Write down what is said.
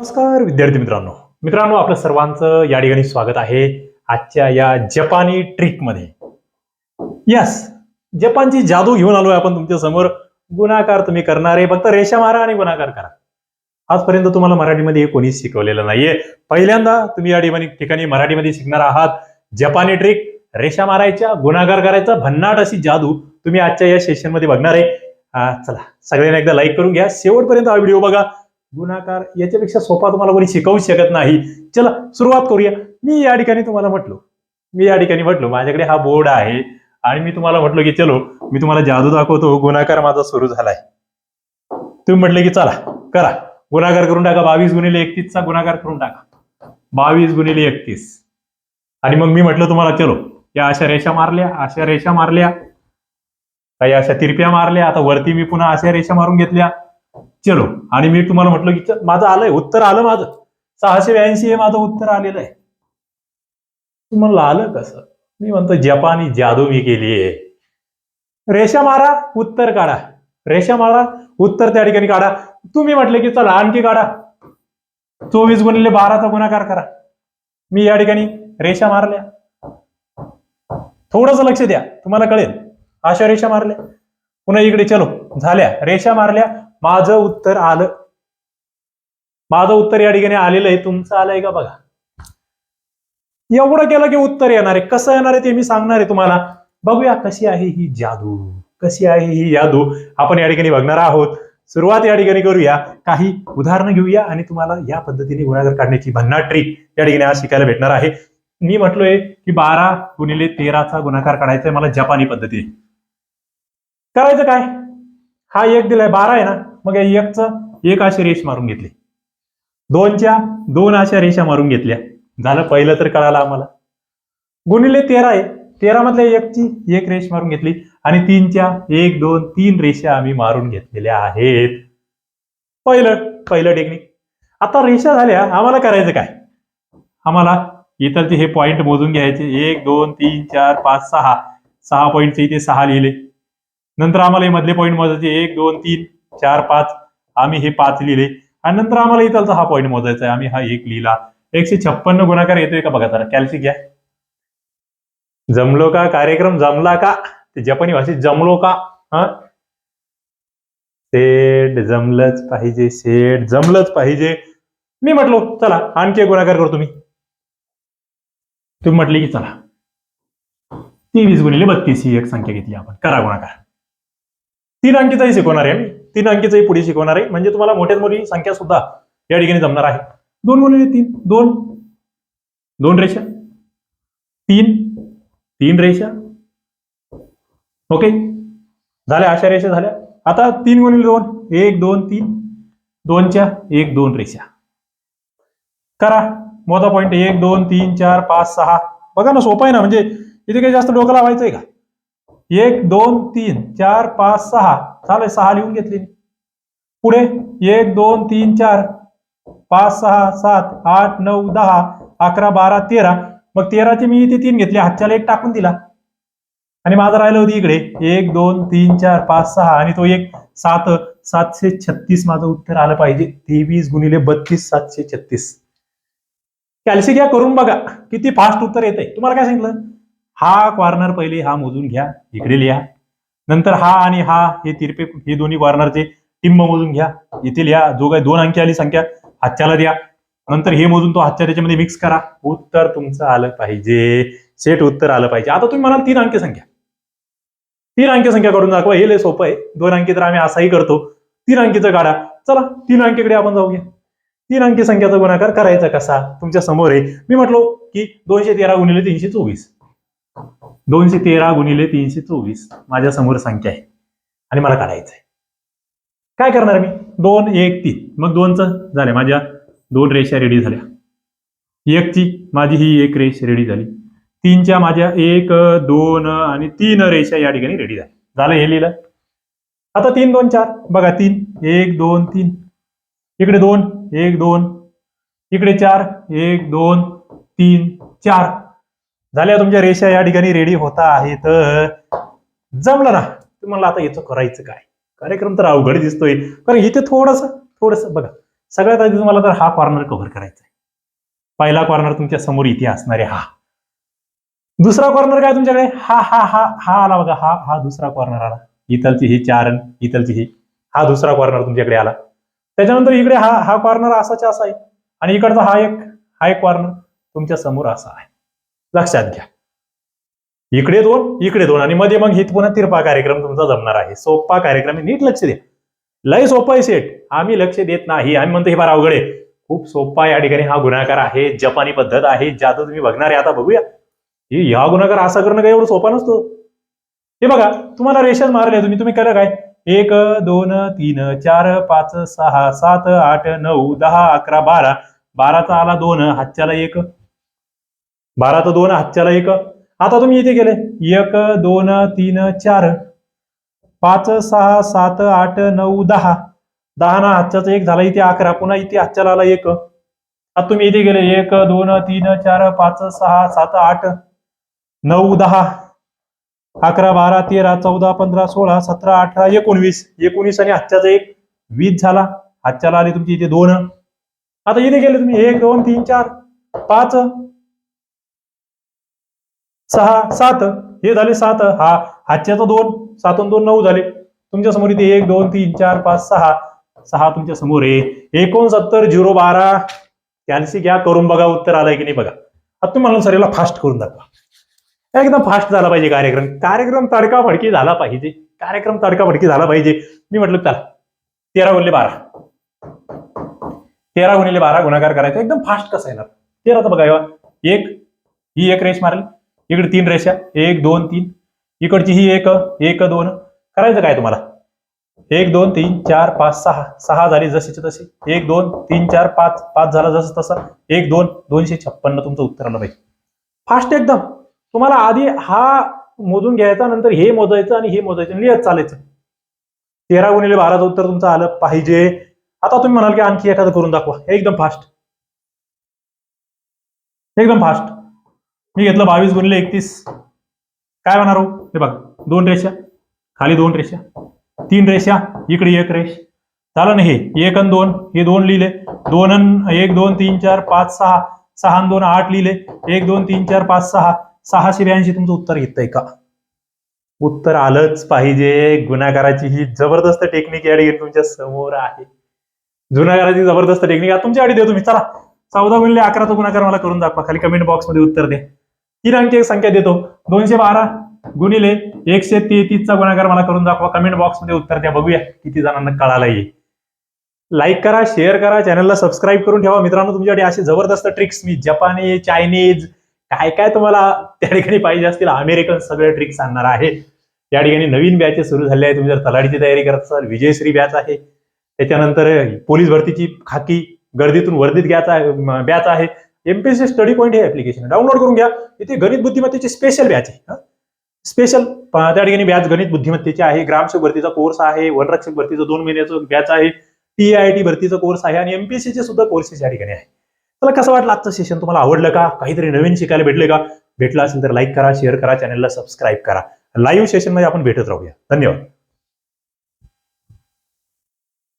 नमस्कार विद्यार्थी मित्रांनो. मित्रांनो आपलं सर्वांचं या ठिकाणी स्वागत आहे आजच्या या जपानी ट्रिकमध्ये. यस जपानची जादू घेऊन आलोय आपण तुमच्यासमोर. गुणाकार तुम्ही करणार आहे फक्त रेषा मारा आणि गुणाकार करा. आजपर्यंत तुम्हाला मराठीमध्ये हे कोणीच शिकवलेलं नाहीये. पहिल्यांदा तुम्ही या ठिकाणी ठिकाणी मराठीमध्ये शिकणार आहात. जपानी ट्रिक रेषा मारायच्या गुणाकार करायचा भन्नाट अशी जादू तुम्ही आजच्या या सेशनमध्ये बघणार आहे. चला सगळ्यांना एकदा लाईक करून घ्या. शेवटपर्यंत हा व्हिडिओ बघा. गुणाकार याच्यापेक्षा सोपा तुम्हाला कोणी शिकवू शकत नाही. चला सुरुवात करूया. मी या ठिकाणी तुम्हाला म्हटलो. मी या ठिकाणी म्हटलो माझ्याकडे हा बोर्ड आहे आणि मी तुम्हाला म्हटलो की चलो मी तुम्हाला जादू दाखवतो. गुणाकार माझा सुरू झालाय. तुम्ही म्हटले की चला करा. गुणाकार करून टाका. बावीस गुणिले एकतीसचा गुणाकार करून टाका. बावीस गुणिले एकतीस. आणि मग मी म्हटलं तुम्हाला चलो या अशा रेषा मारल्या अशा रेषा मारल्या. काही अशा तिरप्या मारल्या. आता वरती मी पुन्हा अशा रेषा मारून घेतल्या. चलो. आणि मी तुम्हाला म्हटलं की माझं आलंय उत्तर आलं माझं. सहाशे ब्याऐंशी हे माझं उत्तर आलेलं आहे. तुम्हाला आलं कसं? मी म्हणतो जपानी जादू मी केली आहे. रेषा मारा उत्तर काढा. रेषा मारा उत्तर त्या ठिकाणी काढा. तुम्ही म्हटले की चला आणखी काढा. चोवीस गुणिले बाराचा गुणाकार करा. मी या ठिकाणी रेषा मारल्या. थोडस लक्ष द्या तुम्हाला कळेल. अशा रेषा मारल्या. पुन्हा इकडे चलो. झाल्या. रेषा मारल्या माझं उत्तर आलं. माझं उत्तर या ठिकाणी आलेलं आहे. तुमचं आलंय का बघा. एवढं केलं की उत्तर येणार आहे. कसं येणार आहे ते मी सांगणार आहे तुम्हाला. बघूया कशी आहे ही जादू. कशी आहे ही जादू आपण या ठिकाणी बघणार आहोत. सुरुवात या ठिकाणी करूया. काही उदाहरणं घेऊया आणि तुम्हाला या पद्धतीने गुणाकार काढण्याची भन्नाट ट्रिक या ठिकाणी आज शिकायला भेटणार आहे. मी म्हटलोय की बारा गुणिले तेराचा गुणाकार काढायचा आहे. मला जपानी पद्धती करायचं काय? हा एक दिलाय बारा आहे ना? मग या एकचं एक अशी रेष मारून घेतली. दोनच्या दोन अशा रेषा मारून घेतल्या. झालं पहिलं तर कळालं आम्हाला. गुणिले तेरा आहे. तेरा मधल्या एकची एक रेष मारून घेतली आणि तीनच्या एक दोन तीन रेषा आम्ही मारून घेतलेल्या आहेत. पहिलं पहिलं टेक्निक आता रेषा झाल्या आम्हाला करायचं काय? आम्हाला इतरचे हे पॉईंट मोजून घ्यायचे. एक दोन तीन चार पाच सहा. सहा पॉईंटचे इथे सहा लिहिले. नंतर आम्हाला हे मधले पॉईंट मोजायचे. एक दोन तीन चार पाच. आम्ही हे पाच लिहिले. आणि नंतर आम्हाला इथलचा हा पॉईंट मोजायचा आहे. आम्ही हा एक लिहिला. एकशे छप्पन्न गुणाकार येतोय का बघा जरा. कॅल्सी घ्या. जमलो का? कार्यक्रम जमला का? ते जपानी भाषेत जमलो का? हा? सेट जमलंच पाहिजे सेट जमलंच पाहिजे. मी म्हटलो चला आणखी एक गुणाकार करतो मी तुम्ही म्हटले की चला. तेवीस गुणिले बत्तीस ही एक संख्या घेतली आपण. करा गुणाकार. तीन अंकीचाही शिकवणार आहे मी तीन अंकीचाही पुढे शिकवणार आहे म्हणजे तुम्हाला मोठ्यात मोठी संख्या सुद्धा या ठिकाणी जमणार आहे. दोन गुणिले तीन. दोन. दोन रेषा. तीन. तीन रेषा. ओके. झाल्या अशा रेषा झाल्या. आता तीन गुणिले दोन. एक दोन तीन. दोनच्या एक दोन रेषा. करा. मोठा पॉईंट एक दोन तीन चार पाच सहा. बघा ना सोपं आहे ना. म्हणजे इथे काही जास्त डोकं लावायचंय का? एक दोन तीन चार पाच सहा. झालंय सहा लिहून घेतली पुढे एक दोन तीन चार. पाच सहा सात आठ नऊ दहा अकरा बारा तेरा. मग तेराचे मी इथे तीन घेतले. हातच्याला एक टाकून दिला. आणि माझं राहिलं होती इकडे. एक दोन तीन चार पाच सहा. आणि तो एक सात सातशे छत्तीस माझं उत्तर आलं पाहिजे. तेवीस गुणिले बत्तीस सातशे छत्तीस. कॅल्सी घ्या करून बघा. किती फास्ट उत्तर येते तुम्हाला काय सांगितलं? हा कॉर्नर पहिले हा मोजून घ्या इकडे लिहा. नंतर हा आणि हा हे तिरपे हे दोन्ही कॉर्नरचे टिंब मोजून घ्या. इथे लिहा जो काही दोन अंकी आली संख्या हातच्याला द्या. नंतर हे मोजून तो हातच्या त्याच्यामध्ये मिक्स करा. उत्तर तुमचं आलं पाहिजे. सेट उत्तर आलं पाहिजे. आता तुम्ही म्हणाल तीन अंकी संख्या. तीन अंकी संख्या काढून दाखवा. हे लय सोपं आहे. दोन अंकी तर आम्ही असाही करतो. तीन अंकीचं काढा. चला तीन अंकीकडे आपण जाऊया. तीन अंकी संख्याचा गुणाकार करायचा कसा? तुमच्यासमोर आहे. मी म्हटलो की दोनशे तेरा गुणिले तीनशे चोवीस. दोनशे तेरा गुणिले तीनशे चोवीस माझ्यासमोर संख्या आहे. आणि मला काढायचं आहे. काय करणार मी? दोन एक तीन. मग दोनचं झालं. माझ्या दोन रेषा रेडी झाल्या. एकची माझी ही एक रेष रेडी झाली. तीनच्या माझ्या एक दोन आणि तीन रेषा या ठिकाणी रेडी झाल्या. झालं हे लिहिलं. आता तीन दोन चार. बघा तीन एक दोन तीन. इकडे दोन एक दोन. इकडे चार एक दोन तीन चार. झाल्या तुमच्या रेषा या ठिकाणी रेडी होता आहेत जमलं ना. तुम्हाला आता याचं करायचं काय? कार्यक्रम तर अवघड दिसतोय. कारण इथे थोडस थोडस बघा. सगळ्यात आधी तुम्हाला तर हा कॉर्नर कव्हर करायचा आहे. पहिला कॉर्नर तुमच्यासमोर इथे असणारे हा. दुसरा कॉर्नर काय तुमच्याकडे? हा हा हा हा आला बघा. हा हा दुसरा कॉर्नर आला. इथलची ही चार इथलची ही. हा दुसरा कॉर्नर तुमच्याकडे आला. त्याच्यानंतर इकडे हा हा कॉर्नर असाचा असा आहे. आणि इकडचा हा एक हा एक कॉर्नर तुमच्यासमोर असा आहे. लक्षात घ्या. इकडे दोन इकडे दोन आणि मध्ये मग हित पुन्हा तिरपा कार्यक्रम तुमचा जमणार आहे. सोपा कार्यक्रम नीट लक्ष द्या. लय सोपा आहे सेट आम्ही लक्ष देत नाही. आम्ही म्हणतो हे फार अवघड आहे. खूप सोपा या ठिकाणी हा गुन्हाकार आहे. जपानी पद्धत आहे. ज्यात तुम्ही बघणार आहे. आता बघूया. हे हा गुन्हाकार असा करणं काही एवढं सोपा नसतो. हे बघा तुम्हाला रेषात मारले तुम्ही. तुम्ही करा काय? एक दोन तीन चार पाच सहा सात आठ नऊ दहा अकरा बारा. बाराचा आला दोन हातच्याला एक. बाराचा दोन हातच्याला एक. आता तुम्ही इथे गेले. एक दोन तीन चार. पाच सहा सात आठ नऊ दहा. दहा ना हातच्याचा एक झाला इथे अकरा. पुन्हा इथे हातच्याला आला एक. आता तुम्ही इथे गेले. एक दोन तीन चार पाच सहा सात आठ नऊ दहा. अकरा बारा तेरा चौदा पंधरा सोळा सतरा अठरा एकोणवीस. एकोणीस आणि हातच्याचा एक. वीस झाला. हातच्याला आले तुमची इथे दोन. आता इथे गेले तुम्ही. एक दोन तीन चार. पाच. सहा सात. हे झाले सात. हा हातच्याचा दोन. सात दोन नऊ झाले. तुमच्यासमोर इथे एक दोन तीन चार पाच सहा. सहा तुमच्यासमोर आहे. एकोणसत्तर झिरो बारा. कॅल्सी घ्या. करून बघा उत्तर आलंय की नाही बघा. आता तुम्ही मला सर याला फास्ट करून दाखवा. एकदम फास्ट झाला पाहिजे कार्यक्रम. कार्यक्रम तडका फडकी झाला पाहिजे. कार्यक्रम तडका फडकी झाला पाहिजे. मी म्हटलं चला. तेरा गुणले बारा. तेरा गुणिले बारा गुणाकार करायचा. एकदम फास्ट कसं येणार? तेराचं बघा एक ही एक रेस मारली. इकडे तीन रेषा एक दोन तीन. इकडची ही एक एक दोन. करायचं काय तुम्हाला? एक दोन तीन चार पाच सहा. सहा झाली जशीचे तसे एक दोन तीन चार पाच. पाच झाला जसं तसं. एक दोन दोनशे छप्पन्न तुमचं उत्तर आलं पाहिजे. फास्ट एकदम. तुम्हाला आधी हा मोजून घ्यायचा नंतर हे मोजायचं आणि हे मोजायचं आणि लिहत चालायचं. तेरा गुणिले बाराचं उत्तर तुमचं आलं पाहिजे. आता तुम्ही म्हणाल की आणखी एखादं करून दाखवा. एकदम फास्ट. एकदम फास्ट. मी घेतलं बावीस गुणिले एकतीस. काय होणार हो? हे बघ दोन रेषा खाली दोन रेषा तीन रेषा इकडे एक रेष. झालं ना हे? एक आणि दोन हे दोन लिहिले. दोन अन एक दोन तीन चार पाच सहा. सहा दोन आठ लिहिले. एक दोन तीन चार पाच सहा. सहाशे ब्याऐंशी तुमचं उत्तर घेतंय का? उत्तर आलंच पाहिजे. गुन्हागाराची ही जबरदस्त टेक्निक या ठिकाणी तुमच्यासमोर आहे. गुन्हागाराची जबरदस्त टेक्निक तुमच्या आडी देतो मी. चला चौदा गुणले अकराचा गुणाकार मला करून दाखवा. खाली कमेंट बॉक्समध्ये उत्तर द्या तीन अंकी संख्या देतो. दोनशे बारा गुणिले एकशे तेहतीसचा गुणाकार मला करून दाखवा. कमेंट बॉक्समध्ये उत्तर द्या. बघूया किती जणांना कळाला येईल लाईक करा शेअर करा चॅनलला सबस्क्राईब करून ठेवा. मित्रांनो तुमच्यासाठी असे जबरदस्त ट्रिक्स मी जपानी चायनीज काय काय तुम्हाला त्या ठिकाणी पाहिजे असतील अमेरिकन सगळे ट्रिक्स आणणार आहे. या ठिकाणी नवीन बॅचेस सुरू झाले आहे तुम्ही जर तलाडीची तयारी करत असाल विजयश्री बॅच आहे. त्याच्यानंतर पोलीस भरतीची खाकी गर्दीतून वर्दीत घ्यायचा बॅच आहे. एमपीएससी स्टडी पॉईंट हे ऍप्लिकेशन डाउनलोड करून घ्या. इथे गणित बुद्धिमत्तेची स्पेशल बॅच आहे. स्पेशल त्या ठिकाणी बॅच गणित बुद्धिमत्तेचे आहे. ग्रामसेवक भरतीचा कोर्स आहे. वनरक्षक भरतीचा दोन महिन्याचं बॅच आहे. टी आय टी भरतीचा कोर्स आहे. आणि एमपीएससीचे सुद्धा कोर्सेस या ठिकाणी आहे. मला कसं वाटलं आजचं सेशन तुम्हाला आवडलं का? काहीतरी नवीन शिकायला भेटले का? भेटलं असेल तर लाईक करा शेअर करा चॅनलला सबस्क्राईब करा. लाईव्ह सेशनमध्ये आपण भेटत राहूया. धन्यवाद.